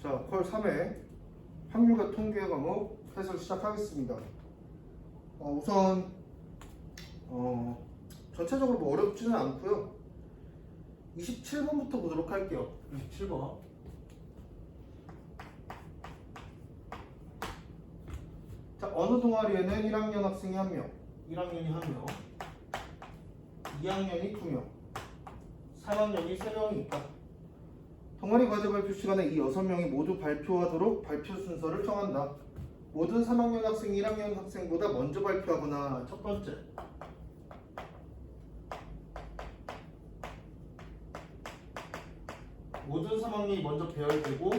자, 콜 3회 확률과 통계 과목 해설 시작하겠습니다. 어, 우선 어, 전체적으로 뭐 어렵지는 않고요. 27번부터 보도록 할게요. 27번. 자, 어느 동아리에는 1학년 학생이 1명, 1학년이 1명, 2학년이 2명, 3학년이 3명이 있다. 동아리 과제 발표 시간에 이 6명이 모두 발표하도록 발표 순서를 정한다. 모든 3학년 학생이 1학년 학생보다 먼저 발표하거나 첫 번째. 모든 3학년이 먼저 배열되고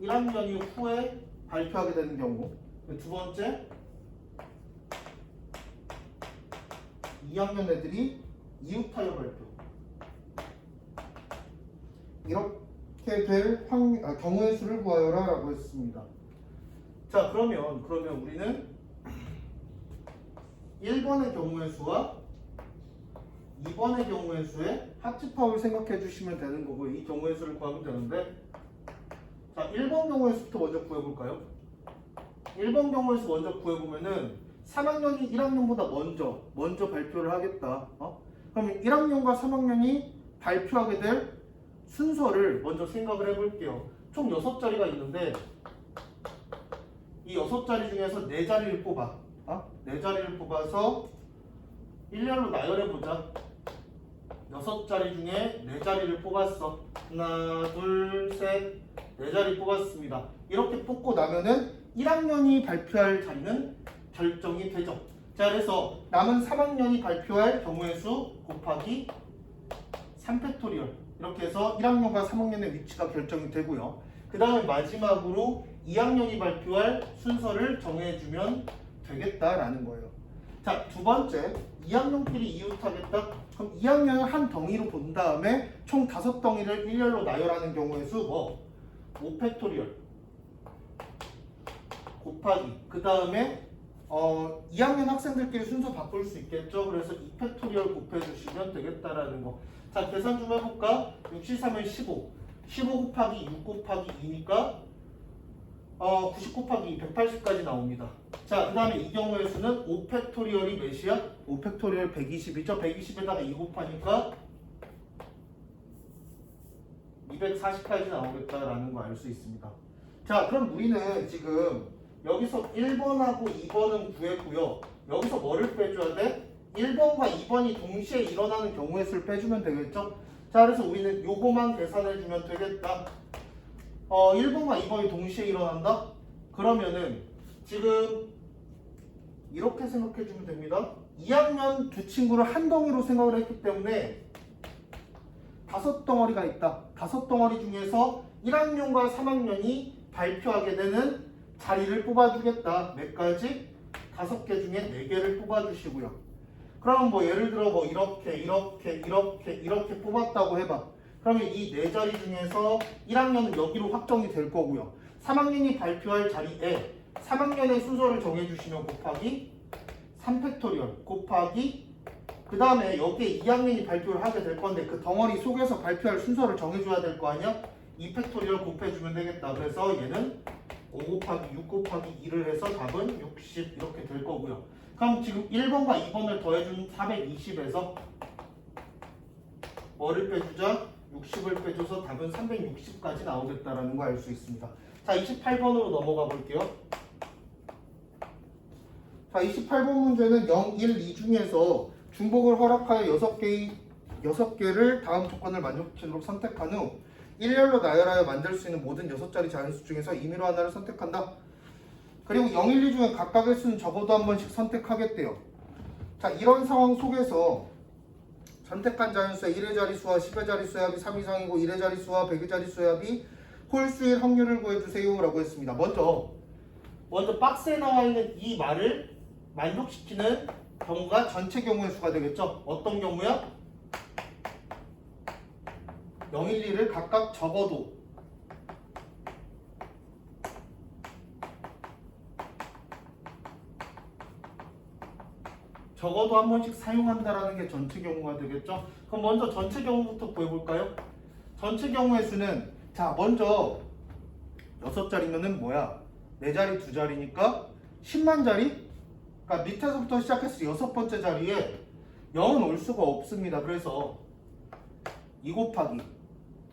1학년이 후에 발표하게 되는 경우 두 번째 2학년 애들이 이후 타협 발표 이렇게 될 확, 아, 경우의 수를 구하여라 라고 했습니다 자 그러면 그러면 우리는 1번의 경우의 수와 2번의 경우의 수의 합집합을 생각해 주시면 되는 거고요 이 경우의 수를 구하면 되는데 자 1번 경우의 수부터 먼저 구해볼까요? 1번 경우의 수 먼저 구해보면은 3학년이 1학년보다 먼저 먼저 발표를 하겠다. 어? 그러면 1학년과 3학년이 발표하게 될 순서를 먼저 생각을 해볼게요. 총 6자리가 있는데 이 6자리 중에서 4자리를 뽑아. 어? 4자리를 뽑아서 일렬로 나열해보자. 6자리 중에 4자리를 뽑았어. 하나, 둘, 셋, 4자리 뽑았습니다. 이렇게 뽑고 나면은 1학년이 발표할 자리는 결정이 되죠. 자, 그래서 남은 3학년이 발표할 경우의 수 곱하기 3팩토리얼 이렇게 해서 1학년과 3학년의 위치가 결정이 되고요. 그 다음에 마지막으로 2학년이 발표할 순서를 정해주면 되겠다라는 거예요. 자, 두 번째, 2학년끼리 이웃하겠다? 그럼 2학년을 한 덩이로 본 다음에 총 다섯 덩이를 일렬로 나열하는 경우의 수 뭐? 5팩토리얼 곱하기 그 다음에 어, 2학년 학생들끼리 순서 바꿀 수 있겠죠. 그래서 2팩토리얼 곱해 주시면 되겠다라는 거. 자, 계산 좀 해볼까? 6, 7, 3은 15. 15 곱하기 6 곱하기 2니까 어, 90 곱하기 180까지 나옵니다. 자, 그 다음에 이 경우의 수는 5팩토리얼이 몇이야? 5팩토리얼 120이죠. 120에다가 2 곱하니까 240까지 나오겠다라는 거 알 수 있습니다. 자, 그럼 우리는 지금 여기서 1번하고 2번은 구했고요. 여기서 뭐를 빼줘야 돼? 1번과 2번이 동시에 일어나는 경우의 수를 빼주면 되겠죠? 자, 그래서 우리는 요거만 계산해주면 되겠다. 어, 1번과 2번이 동시에 일어난다? 그러면은 지금 이렇게 생각해주면 됩니다. 2학년 두 친구를 한 덩이로 생각을 했기 때문에 다섯 덩어리가 있다. 다섯 덩어리 중에서 1학년과 3학년이 발표하게 되는 자리를 뽑아주겠다. 몇 가지? 다섯 개 중에 네 개를 뽑아주시고요. 그럼 뭐 예를 들어 뭐 이렇게 이렇게 이렇게 이렇게 뽑았다고 해봐. 그러면 이 네 자리 중에서 1학년은 여기로 확정이 될 거고요. 3학년이 발표할 자리에 3학년의 순서를 정해주시면 곱하기 3팩토리얼 곱하기 그 다음에 여기에 2학년이 발표를 하게 될 건데 그 덩어리 속에서 발표할 순서를 정해줘야 될 거 아니야? 2팩토리얼 곱해주면 되겠다. 그래서 얘는 5 곱하기 6 곱하기 2를 해서 답은 60 이렇게 될 거고요. 그럼 지금 1번과 2번을 더해준 420에서 뭐를 빼주자? 60을 빼줘서 답은 360까지 나오겠다라는 거 알 수 있습니다. 자, 28번으로 넘어가 볼게요. 자, 28번 문제는 0, 1, 2 중에서 중복을 허락하여 6개의 6개를 다음 조건을 만족시키도록 선택한 후 일렬로 나열하여 만들 수 있는 모든 6자리 자연수 중에서 임의로 하나를 선택한다. 그리고 0, 1, 2 중에 각각의 수는 적어도 한 번씩 선택하겠대요. 자, 이런 상황 속에서 선택한 자연수의 1의 자리수와 10의 자리수의 합이 3 이상이고 1의 자리수와 100의 자리수의 합이 홀수일 확률을 구해주세요 라고 했습니다. 먼저 먼저 박스에 나와 있는 이 말을 만족시키는 경우가 전체 경우의 수가 되겠죠. 어떤 경우야? 0, 1, 2를 각각 적어도 적어도 한 번씩 사용한다라는 게 전체 경우가 되겠죠. 그럼 먼저 전체 경우부터 구해볼까요? 전체 경우의 수는 자 자, 먼저 여섯 자리면은 뭐야? 네 자리 두 자리니까 10만 자리? 그러니까 밑에서부터 시작해서 여섯 번째 자리에 0은 올 수가 없습니다. 그래서 2 곱하기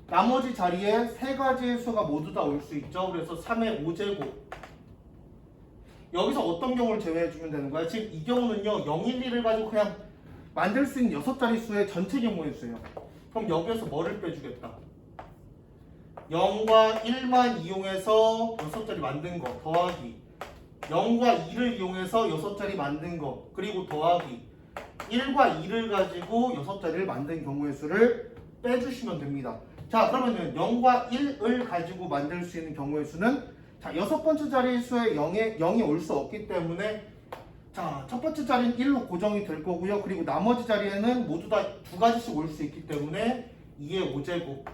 나머지 자리에 세 가지의 수가 모두 다 올 수 있죠. 그래서 3의 5제곱 여기서 어떤 경우를 제외해 주면 되는 거야? 지금 이 경우는요 0, 1, 2를 가지고 그냥 만들 수 있는 여섯 자리 수의 전체 경우의 수예요. 그럼 여기에서 뭐를 빼주겠다? 0과 1만 이용해서 여섯 자리 만든 거 더하기 0과 2를 이용해서 여섯 자리 만든 거 그리고 더하기 1과 2를 가지고 여섯 자리를 만든 경우의 수를 빼주시면 됩니다. 자 그러면은 0과 1을 가지고 만들 수 있는 경우의 수는 자 여섯 번째 자리 수에 0에 0이 올 수 없기 때문에 자 첫 번째 자리는 1로 고정이 될 거고요. 그리고 나머지 자리에는 모두 다 두 가지씩 올 수 있기 때문에 2의 5제곱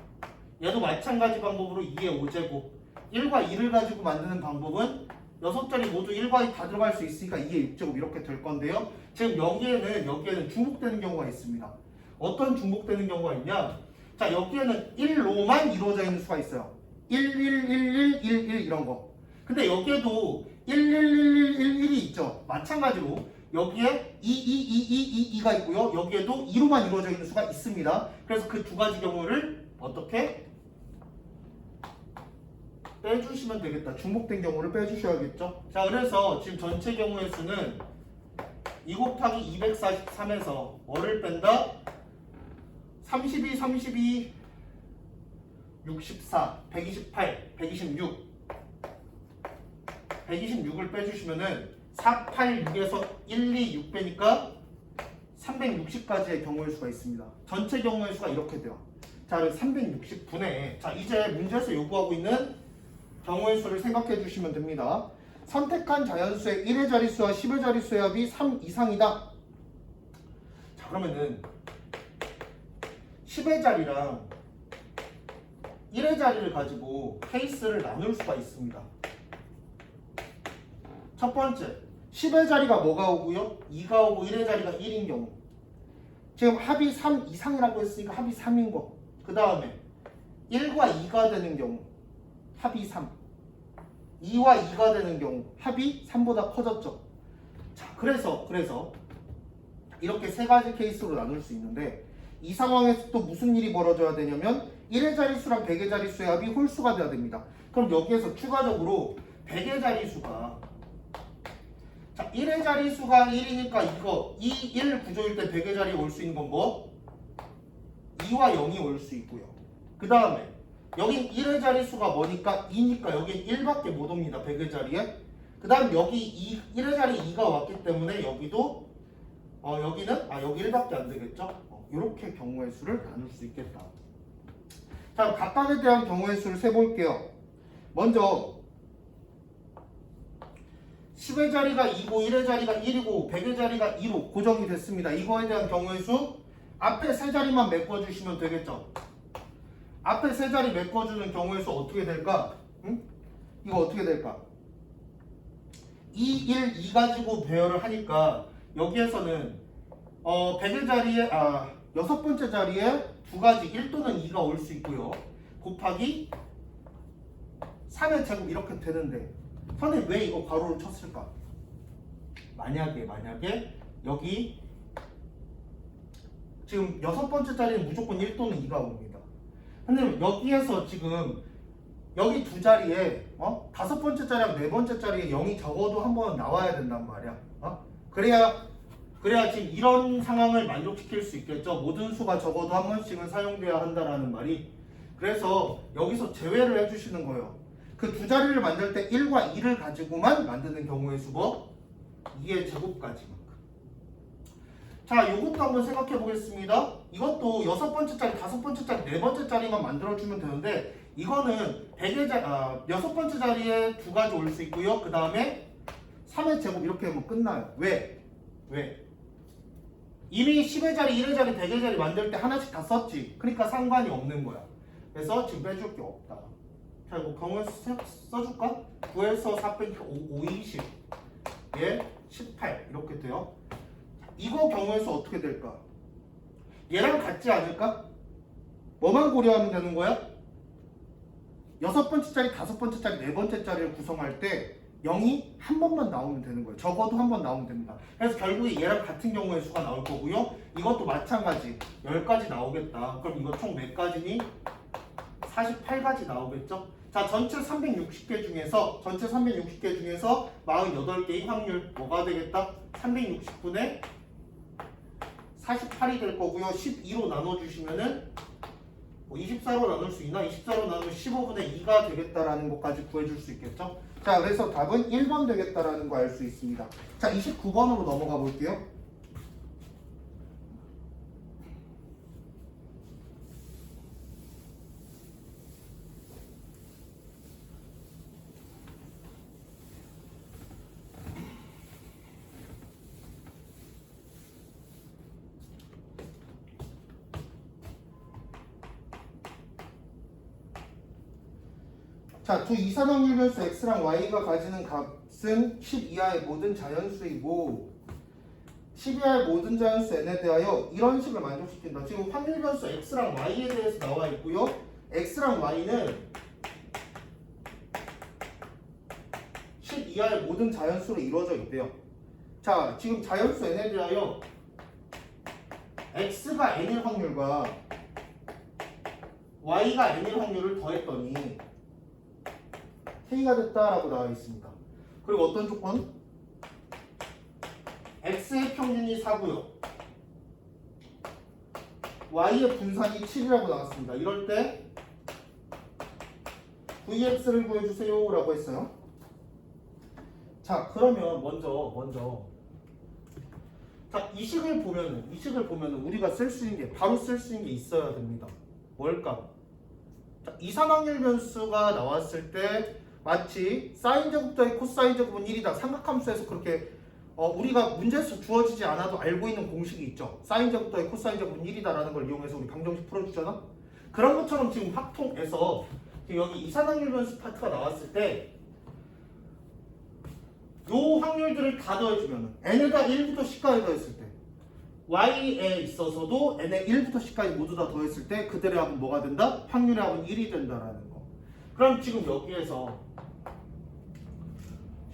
얘도 마찬가지 방법으로 2의 5제곱 1과 2를 가지고 만드는 방법은 여섯 자리 모두 1과 2 다 들어갈 수 있으니까 2의 6제곱 이렇게 될 건데요. 지금 여기에는 여기에는 중복되는 경우가 있습니다. 어떤 중복되는 경우가 있냐? 자 여기에는 1로만 이루어져 있는 수가 있어요. 1, 1, 1, 1, 1, 1 이런 거. 근데 여기에도 1, 1, 1, 1, 1, 1이 있죠. 마찬가지로 여기에 2, 2, 2, 2, 2, 2가 있고요. 여기에도 2로만 이루어져 있는 수가 있습니다. 그래서 그 두 가지 경우를 어떻게 빼주시면 되겠다. 중복된 경우를 빼주셔야겠죠. 자, 그래서 지금 전체 경우의 수는 2 곱하기 243에서 뭐를 뺀다? 32, 32, 64, 128, 126 126을 빼주시면은 4, 8, 6에서 1, 2, 6 빼니까 360까지의 경우의 수가 있습니다. 전체 경우의 수가 이렇게 돼요. 자, 360분의 자 이제 문제에서 요구하고 있는 경우의 수를 생각해 주시면 됩니다. 선택한 자연수의 1의 자릿수와 10의 자릿수의 합이 3 이상이다. 자 그러면은 10의 자리랑 1의 자리를 가지고 케이스를 나눌 수가 있습니다. 첫 번째, 10의 자리가 뭐가 오고요? 2가 오고 1의 자리가 1인 경우. 지금 합이 3 이상이라고 했으니까 합이 3인 거. 그 다음에 1과 2가 되는 경우 합이 3. 2와 2가 되는 경우 합이 3보다 커졌죠. 자, 그래서 그래서 이렇게 세 가지 케이스로 나눌 수 있는데 이 상황에서 또 무슨 일이 벌어져야 되냐면 1의 자릿수랑 100의 자릿수의 합이 홀수가 돼야 됩니다. 그럼 여기에서 추가적으로 100의 자릿수가 자, 1의 자릿수가 1이니까 이거 2, 1 구조일 때 100의 자리에 올 수 있는 건 뭐? 2와 0이 올 수 있고요. 그 다음에 여긴 1의 자릿수가 뭐니까 2니까 여긴 1밖에 못 옵니다. 100의 자리에. 그 다음 여기 2, 1의 자리에 2가 왔기 때문에 여기도 어, 여기는 아 여기 1밖에 안 되겠죠? 어, 이렇게 경우의 수를 나눌 수 있겠다. 자 각각에 대한 경우의 수를 세볼게요. 먼저 10의 자리가 2고 1의 자리가 1이고 100의 자리가 2로 고정이 됐습니다. 이거에 대한 경우의 수 앞에 세 자리만 메꿔주시면 되겠죠. 앞에 세 자리 메꿔주는 경우의 수 어떻게 될까? 응? 이거 어떻게 될까? 2, 1, 2 가지고 배열을 하니까 여기에서는 어 100의 자리에 아 여섯 번째 자리에 두 가지 1 또는 2가 올 수 있고요. 곱하기 3의 제곱 이렇게 되는데 선생님 왜 이거 괄호를 쳤을까? 만약에 만약에 여기 지금 여섯 번째 자리는 무조건 1 또는 2가 옵니다. 근데 여기에서 지금 여기 두 자리에 어? 다섯 번째 자리랑 네 번째 자리에 0이 적어도 한 번 나와야 된단 말이야. 어? 그래야 그래야 지금 이런 상황을 만족시킬 수 있겠죠. 모든 수가 적어도 한 번씩은 사용돼야 한다라는 말이. 그래서 여기서 제외를 해주시는 거예요. 그 두 자리를 만들 때 1과 2를 가지고만 만드는 경우의 수고 2의 제곱까지만큼. 자, 요것도 한번 생각해 보겠습니다. 이것도 여섯 번째 자리, 다섯 번째 자리, 네 번째 자리만 만들어주면 되는데 이거는 100의 자, 아, 여섯 번째 자리에 두 가지 올 수 있고요. 그 다음에 3의 제곱 이렇게 하면 끝나요. 왜? 왜? 이미 10의 자리, 1의 자리, 100의 자리 만들 때 하나씩 다 썼지. 그러니까 상관이 없는 거야. 그래서 지금 빼줄 게 없다. 자, 이거 경우에 써- 써줄까? 9에서 4 빼기 5, 5, 20. 예, 18. 이렇게 돼요. 이거 경우에서 어떻게 될까? 얘랑 같지 않을까? 뭐만 고려하면 되는 거야? 여섯 번째 자리, 다섯 번째 자리, 네 번째 자리를 구성할 때 0이 한 번만 나오면 되는 거예요. 적어도 한 번 나오면 됩니다. 그래서 결국에 얘랑 같은 경우의 수가 나올 거고요. 이것도 마찬가지 10가지 나오겠다. 그럼 이거 총 몇 가지니? 48가지 나오겠죠? 자, 전체 360개 중에서 전체 360개 중에서 48개의 확률 뭐가 되겠다? 360분의 48이 될 거고요. 12로 나눠 주시면은 뭐 24로 나눌 수 있나? 24로 나누면 15분의 2가 되겠다라는 것까지 구해줄 수 있겠죠? 자, 그래서 답은 1번 되겠다라는 거 알 수 있습니다. 자, 29번으로 넘어가 볼게요. 자, 두 이산화율 변수 x랑 y가 가지는 값은 10 이하의 모든 자연수이고 10 이하의 모든 자연수 n에 대하여 이런 식을 만족시킨다. 지금 확률 변수 x랑 y에 대해서 나와 있고요. x랑 y는 10 이하의 모든 자연수로 이루어져 있대요. 자, 지금 자연수 n에 대하여 x가 n일 확률과 y가 n일 확률을 더했더니 k가 됐다라고 나와 있습니다. 그리고 어떤 조건? x의 평균이 4고요. y의 분산이 7이라고 나왔습니다. 이럴 때 vx를 구해주세요 라고 했어요. 자 그러면 먼저 먼저 자 이 식을 보면은 이 식을 보면은 우리가 쓸 수 있는 게 바로 쓸 수 있는 게 있어야 됩니다. 뭘까? 자, 이산확률 변수가 나왔을 때 마치 사인 제곱 더하기 코사인 제곱은 1이다. 삼각함수에서 그렇게 어, 우리가 문제에서 주어지지 않아도 알고 있는 공식이 있죠. 사인 제곱 더하기 코사인 제곱은 1이다라는 걸 이용해서 우리 방정식 풀어주잖아. 그런 것처럼 지금 확통에서 여기 이산확률 변수 파트가 나왔을 때 요 확률들을 다 더해주면 n에다 1부터 10까지 더했을 때 y에 있어서도 n에 1부터 10까지 모두 다 더했을 때 그들의 합은 뭐가 된다? 확률의 합은 1이 된다라는 거. 그럼 지금 여기에서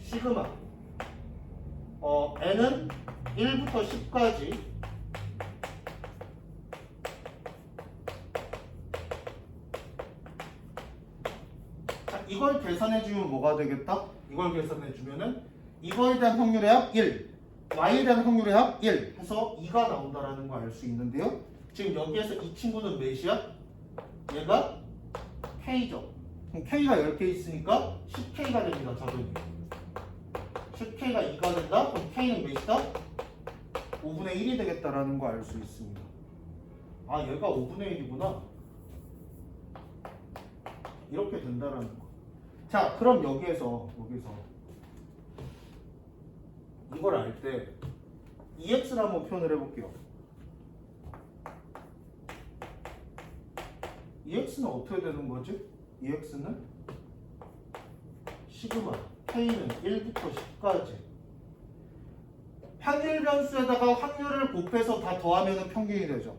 시그마 어, n은 1부터 10까지 자, 이걸 계산해 주면 뭐가 되겠다? 이걸 계산해 주면은 이거에 대한 확률의 합 1, y에 대한 확률의 합 1 해서 2가 나온다라는 거알수 있는데요. 지금 여기에서 이 친구는 몇이야? 얘가 k죠. 그럼 k가 10개 있으니까 10k가 됩니다. 자동이. 10k가 2가 된다? 그럼 k는 몇이다? 5분의 1이 되겠다라는 거 알 수 있습니다. 아 얘가 5분의 1이구나. 이렇게 된다라는 거. 자 그럼 여기에서 여기서 이걸 알 때 EX를 한번 표현을 해볼게요. EX는 어떻게 되는 거지? EX는 시그마 K는 1부터 10까지 확률 변수에다가 확률을 곱해서 다 더하면 평균이 되죠.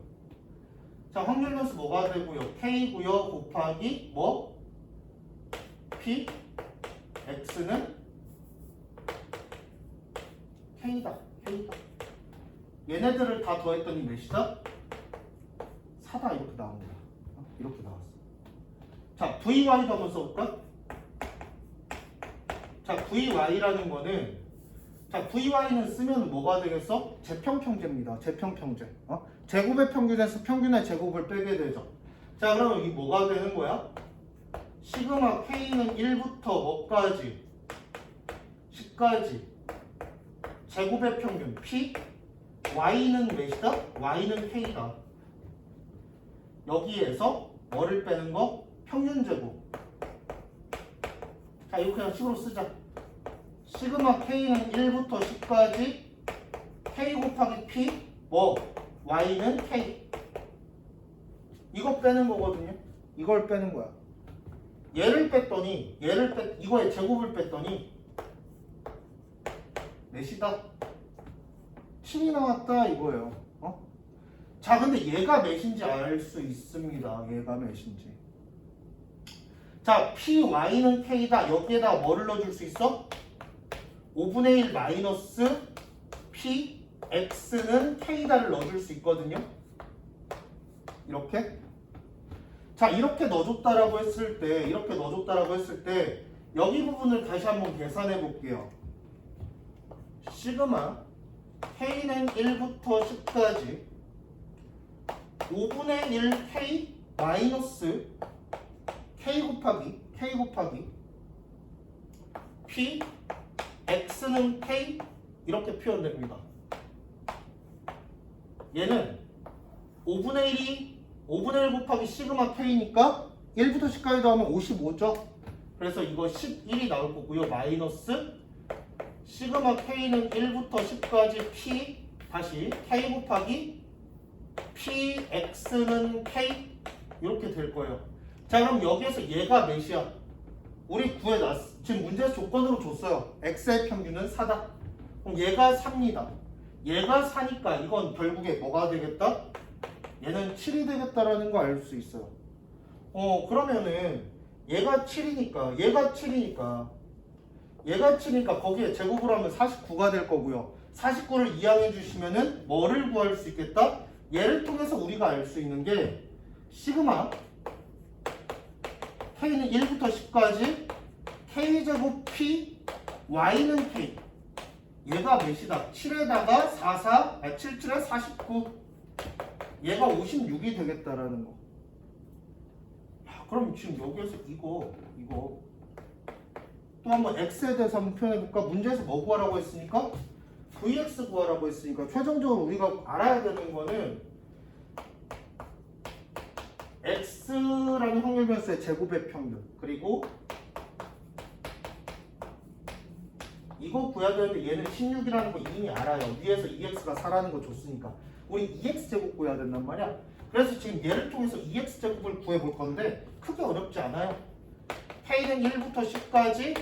자, 확률 변수 뭐가 되고요? K고요 곱하기 뭐? P X는 K다. K다. 얘네들을 다 더했더니 몇이다? 4다 이렇게 나옵니다. 어? 이렇게 나왔어. 자, VY도 한번 써볼까? 자, VY라는 거는 자, VY는 쓰면 뭐가 되겠어? 제평평제입니다. 제평평제. 어? 제곱의 평균에서 평균의 제곱을 빼게 되죠. 자, 그러면 이게 뭐가 되는 거야? 시그마 K는 1부터 뭐까지? 10까지. 제곱의 평균 P Y는 몇이다? Y는 K다. 여기에서 뭐를 빼는 거? 평균 제곱. 자, 이거 그냥 식으로 쓰자. 시그마 K는 1부터 10까지 K 곱하기 P 뭐 Y는 K 이거 빼는 거거든요. 이걸 빼는 거야. 얘를 뺐더니 얘를 뺐 이거의 제곱을 뺐더니 몇이다? 7이 나왔다 이거예요. 어? 자, 근데 얘가 몇인지 알 수 있습니다. 얘가 몇인지. 자, 자, py는 k다. 여기에다 뭐를 넣어줄 수 있어? 5분의 1 마이너스 p x는 k다를 넣어줄 수 있거든요. 이렇게. 자, 이렇게 넣어줬다라고 했을 때, 이렇게 넣어줬다라고 했을 때, 여기 부분을 다시 한번 계산해 볼게요. 시그마 k는 1부터 10까지 5분의 1 k 마이너스 k 곱하기 k 곱하기 p x는 k 이렇게 표현됩니다. 얘는 5분의 1이 5분의 1 곱하기 시그마 k니까 1부터 10까지 더하면 55죠. 그래서 이거 11이 나올 거고요. 마이너스 시그마 k는 1부터 10까지 p 다시 k 곱하기 px는 k 이렇게 될 거예요. 자 그럼 여기에서 얘가 몇이야? 우리 구해놨 지금 문제 조건으로 줬어요. x의 평균은 4다. 그럼 얘가 3니다. 얘가 4니까 이건 결국에 뭐가 되겠다? 얘는 7이 되겠다라는 거 알 수 있어요. 어 그러면은 얘가 7이니까 얘가 7이니까 얘가 7이니까 거기에 제곱을 하면 49가 될 거고요. 49를 이항해 주시면은 뭐를 구할 수 있겠다? 얘를 통해서 우리가 알 수 있는 게 시그마 k는 1부터 10까지 k제곱 p y는 k 얘가 몇이다? 7에다가 44, 아 77에 49 얘가 56이 되겠다라는 거 야, 그럼 지금 여기에서 이거 이거 또 한번 x에 대해서 한번 표현해 볼까? 문제에서 뭐 구하라고 했으니까? vx 구하라고 했으니까 최종적으로 우리가 알아야 되는 거는 x라는 확률 변수의 제곱의 평균. 그리고 이거 구해야 되는데 얘는 16이라는 거 이미 알아요. 위에서 2x가 4라는 거 줬으니까. 우리 2x 제곱 구해야 된단 말이야. 그래서 지금 얘를 통해서 2x 제곱을 구해 볼 건데 크게 어렵지 않아요. K는 1부터 10까지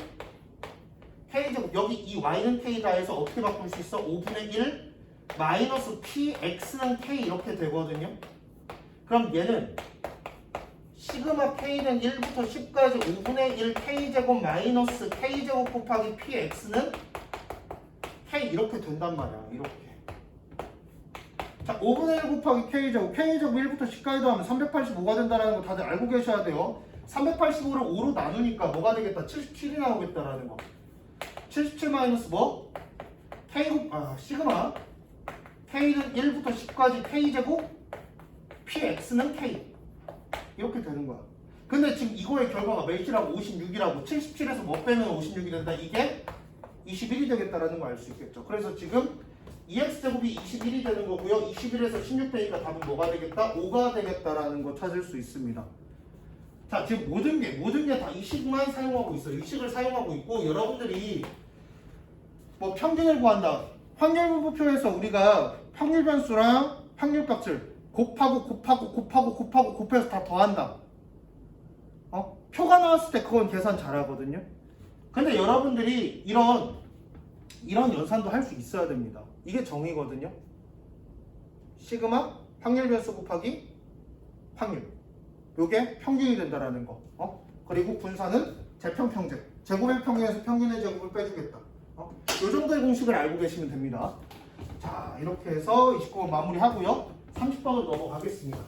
k제곱 여기 이 y는 k다 해서 어떻게 바꿀 수 있어? 5분의 1 마이너스 px는 k 이렇게 되거든요. 그럼 얘는 시그마 k는 1부터 10까지 5분의 1 k제곱 마이너스 k제곱 곱하기 px는 k 이렇게 된단 말이야 이렇게. 자 5분의 1 곱하기 k제곱. K제곱 1부터 10까지 더하면 385가 된다는 거 다들 알고 계셔야 돼요. 385를 5로 나누니까 뭐가 되겠다? 77이 나오겠다라는 거. 77 마이너스 뭐? k곱 아 시그마. K는 1부터 10까지 k제곱 px는 k 이렇게 되는 거야. 근데 지금 이거의 결과가 몇이라고 56이라고 77에서 뭐 빼면 56이 된다. 이게 21이 되겠다라는 걸알수 있겠죠. 그래서 지금 2x 제곱이 21이 되는 거고요. 21에서 16 되니까 답은 뭐가 되겠다? 5가 되겠다라는 거 찾을 수 있습니다. 자, 지금 모든 게 모든 게 다 이 식만 사용하고 있어요. 이 식을 사용하고 있고 여러분들이 뭐 평균을 구한다. 확률분포표에서 우리가 확률 변수랑 확률 값을 곱하고 곱하고 곱하고 곱하고 곱해서 다 더한다. 어? 표가 나왔을 때 그건 계산 잘하거든요. 근데 여러분들이 이런 이런 연산도 할 수 있어야 됩니다. 이게 정의거든요. 시그마 확률 변수 곱하기 확률. 요게 평균이 된다라는 거. 어? 그리고 분산은 제평 평제. 제곱의 평균에서 평균의 제곱을 빼주겠다. 어? 요 정도의 공식을 알고 계시면 됩니다. 자, 이렇게 해서 29번 마무리하고요. 30번으로 넘어가겠습니다.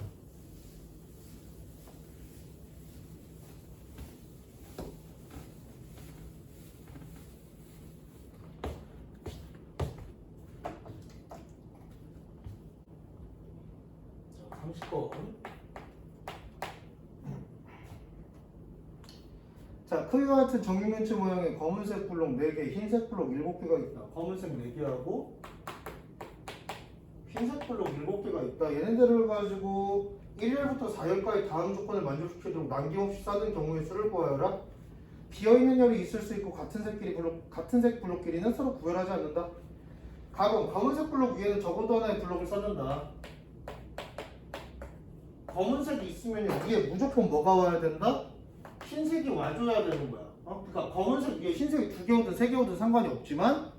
자, 30번. 자, 크기와 같은 정육면체 모양의 검은색 블록 4개, 흰색 블록 7개가 있다. 검은색 4개하고 블록 7개가 있다. 얘네들을 가지고 1열부터 4열까지 다음 조건을 만족시키도록 남김없이 쌓는 경우의 수를 구하여라. 비어있는 열이 있을 수 있고 같은 색끼리 블록, 같은 색 블록끼리는 서로 구별하지 않는다. 가공, 검은색 블록 위에는 적어도 하나의 블록을 쌓는다. 검은색이 있으면 위에 무조건 뭐가 와야 된다? 흰색이 와줘야 되는 거야. 어? 그러니까 검은색 위에 흰색이 두 개 오든 세 개 오든 상관이 없지만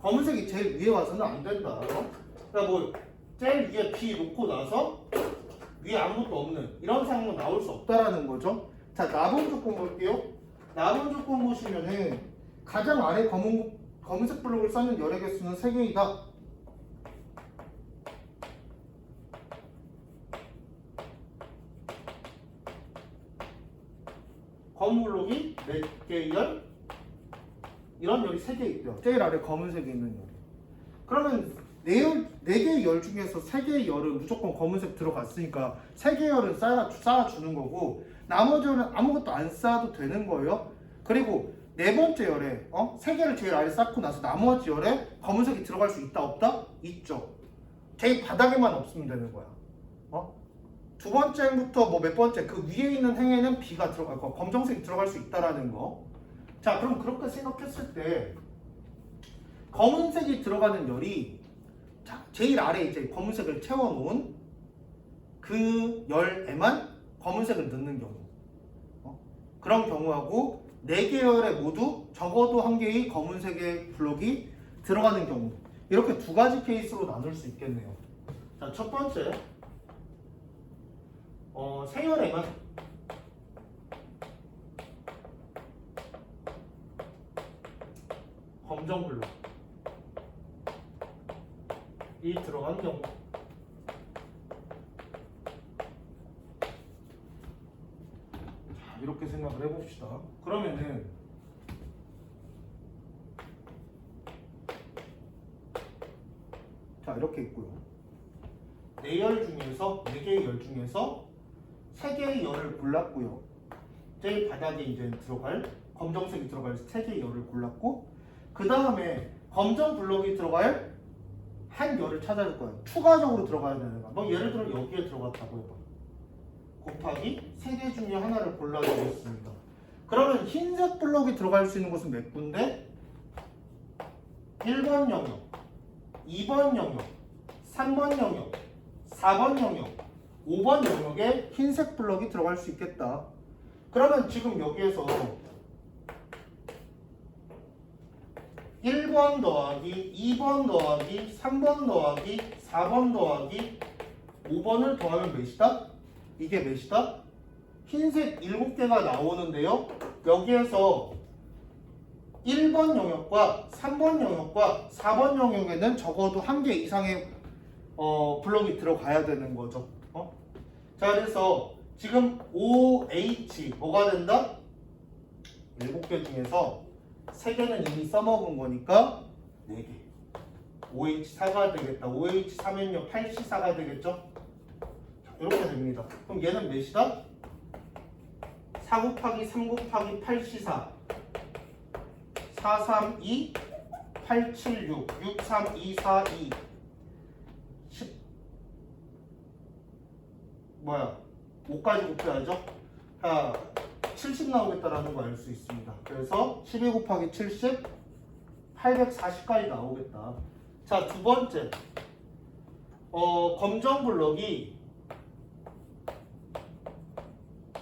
검은색이 제일 위에 와서는 안 된다. 어? 그러니까 뭐 제일 위에 B 놓고 나서 위에 아무것도 없는 이런 상황은 나올 수 없다라는 거죠. 자, 남은 조건 볼게요. 남은 조건 보시면은 가장 아래 검은 검은색 블록을 쌓는 열의 개수는 3개이다. 검은 블록이 4개의 열 이런 열이 3개 있대요. 제일 아래 검은색에 있는 열. 그러면 네, 열, 중에서 세 개의 열은 무조건 검은색 들어갔으니까 세 개의 열은 쌓아, 쌓아주는 거고 나머지 열은 아무것도 안 쌓아도 되는 거예요. 그리고 네 번째 열에 어? 세 개를 제일 아래 쌓고 나서 나머지 열에 검은색이 들어갈 수 있다 없다? 있죠. 제일 바닥에만 없으면 되는 거야. 어? 두 번째 행부터 뭐 몇 번째 그 위에 있는 행에는 B가 들어갈 거, 검정색이 들어갈 수 있다라는 거. 자, 그럼 그렇게 생각했을 때 검은색이 들어가는 열이 자, 제일 아래 이제 검은색을 채워놓은 그 열에만 검은색을 넣는 경우. 어? 그런 경우하고 네 계열에 모두 적어도 한 개의 검은색의 블록이 들어가는 경우. 이렇게 두 가지 케이스로 나눌 수 있겠네요. 자, 첫 번째. 어, 세 열에만. 검정 블록 이 들어간 경우. 자 이렇게 생각을 해봅시다. 그러면은 자 이렇게 있고요. 네열 중에서 네 개의 열 중에서 세 개의 열을 골랐고요. 제일 바닥에 이제 들어갈 검정색이 들어갈 세 개의 열을 골랐고 그 다음에 검정 블록이 들어갈 한 열을 찾아줄 거예요. 추가적으로 들어가야 되는 거야. 뭐 예를 들어 여기에 들어갔다고 해봐. 곱하기 세 개 중에 하나를 골라주겠습니다. 그러면 흰색 블록이 들어갈 수 있는 곳은 몇 군데? 1번 영역, 2번 영역, 3번 영역, 4번 영역, 5번 영역에 흰색 블록이 들어갈 수 있겠다. 그러면 지금 여기에서 1번 더하기 2번 더하기 3번 더하기 4번 더하기 5번을 더하면 몇이다? 이게 몇이다? 흰색 7개가 나오는데요. 여기에서 1번 영역과 3번 영역과 4번 영역에는 적어도 한 개 이상의 어, 블록이 들어가야 되는 거죠. 어? 자, 그래서 지금 OH 뭐가 된다? 7개 중에서 3개는 이미 써먹은 거니까 4개. OH4가 되겠다. OH3은요 8C4가 되겠죠? 자, 이렇게 됩니다. 그럼 얘는 몇이다? 4 곱하기 3 곱하기 8C4 4, 3, 2 8, 7, 6 6, 3, 2, 4, 2 10 뭐야 5까지 곱해야죠 자, 70 나오겠다라는 거 알 수 있습니다. 그래서 12 곱하기 70 840까지 나오겠다. 자 두 번째. 어, 검정 블럭이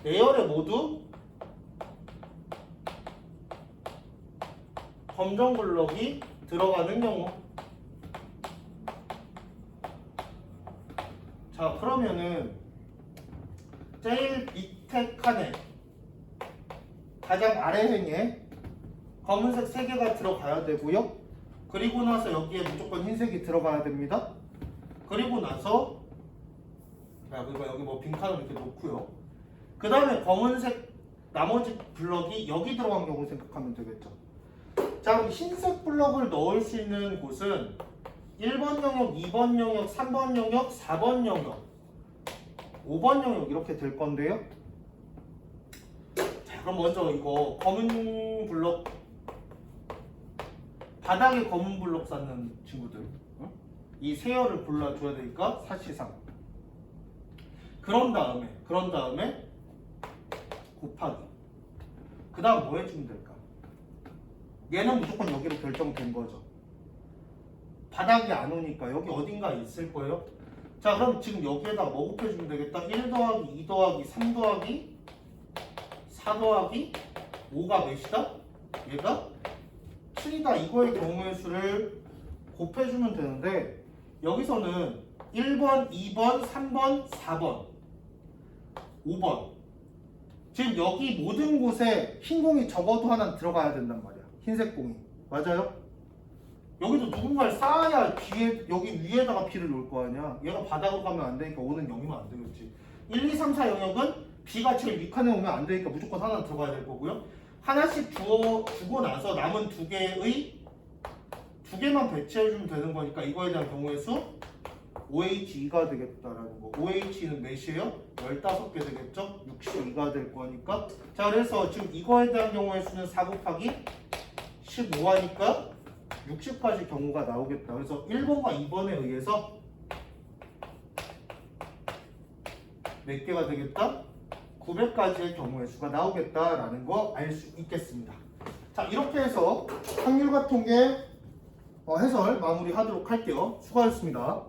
내열에 모두 검정 블럭이 들어가는 경우. 자 그러면은 제일 밑에 칸에 가장 아래 행에 검은색 3개가 들어가야 되고요. 그리고 나서 여기에 무조건 흰색이 들어가야 됩니다. 그리고 나서 자 그리고 여기 뭐 빈칸을 이렇게 놓고요. 그 다음에 검은색 나머지 블럭이 여기 들어간 경우 생각하면 되겠죠. 자 그럼 흰색 블럭을 넣을 수 있는 곳은 1번 영역, 2번 영역, 3번 영역, 4번 영역 5번 영역 이렇게 될 건데요. 자 그럼 먼저 이거 검은 블럭 바닥에 검은 블럭 쌓는 친구들 어? 이 세열을 골라줘야 되니까 사실상. 그런 다음에 그런 다음에 곱하기. 그 다음 뭐 해주면 될까? 얘는 무조건 여기로 결정된 거죠. 바닥이 안 오니까 여기 어딘가 있을 거예요. 자 그럼 지금 여기에다 뭐 곱해주면 되겠다? 1 더하기 2 더하기 3 더하기 4 더하기 5가 몇이다? 얘가 7이다 이거의 경우의 수를 곱해주면 되는데 여기서는 1번, 2번, 3번, 4번 5번 지금 여기 모든 곳에 흰 공이 적어도 하나 들어가야 된단 말이야. 흰색 공이. 맞아요? 여기도 누군가를 쌓아야 뒤에 여기 위에다가 B를 놓을 거 아니야. 얘가 바닥으로 가면 안 되니까 오는 0이면 안 되겠지. 1, 2, 3, 4 영역은 B가 제일 윗칸에 오면 안 되니까 무조건 하나 들어가야 될 거고요. 하나씩 주어, 주고 나서 남은 두 개의 두 개만 배치해주면 되는 거니까 이거에 대한 경우의 수 OH2가 되겠다라는 거. OH는 몇이에요? 15개 되겠죠? 62가 될 거니까. 자, 그래서 지금 이거에 대한 경우의 수는 4 곱하기 15하니까 60까지 경우가 나오겠다. 그래서 1번과 2번에 의해서 몇 개가 되겠다? 900까지의 경우의 수가 나오겠다라는 거 알 수 있겠습니다. 자, 이렇게 해서 확률과 통계 어, 해설 마무리하도록 할게요. 수고하셨습니다.